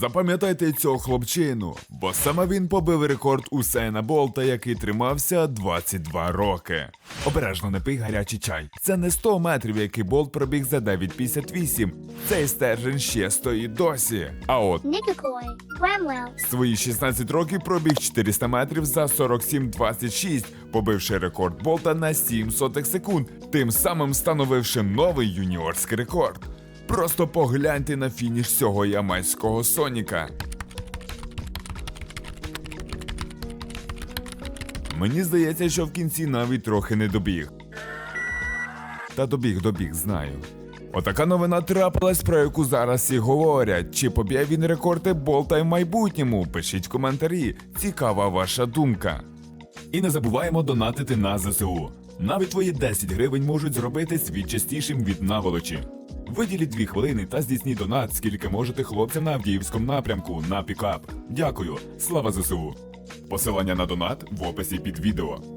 Запам'ятайте цього хлопчину, бо саме він побив рекорд Усейна Болта, який тримався 22 роки. Обережно не пий гарячий чай. Це не 100 метрів, який Болт пробіг за 9.58. Цей стержень ще стоїть досі. А от Свої 16 років пробіг 400 метрів за 47.26, побивши рекорд Болта на 7 сотих секунд, тим самим встановивши новий юніорський рекорд. Просто погляньте на фініш цього ямайського Соніка. Мені здається, що в кінці навіть трохи не добіг. Та добіг, добіг, знаю. Отака новина трапилась, про яку зараз і говорять. Чи поб'є він рекорди болта в майбутньому? Пишіть коментарі. Цікава ваша думка. І не забуваємо донатити на ЗСУ. Навіть твої 10 гривень можуть зробити світ частішим від наволочі. Виділіть дві хвилини та здійсніть донат, скільки можете хлопцям на Авдіївському напрямку на пікап. Дякую. Слава ЗСУ. Посилання на донат в описі під відео.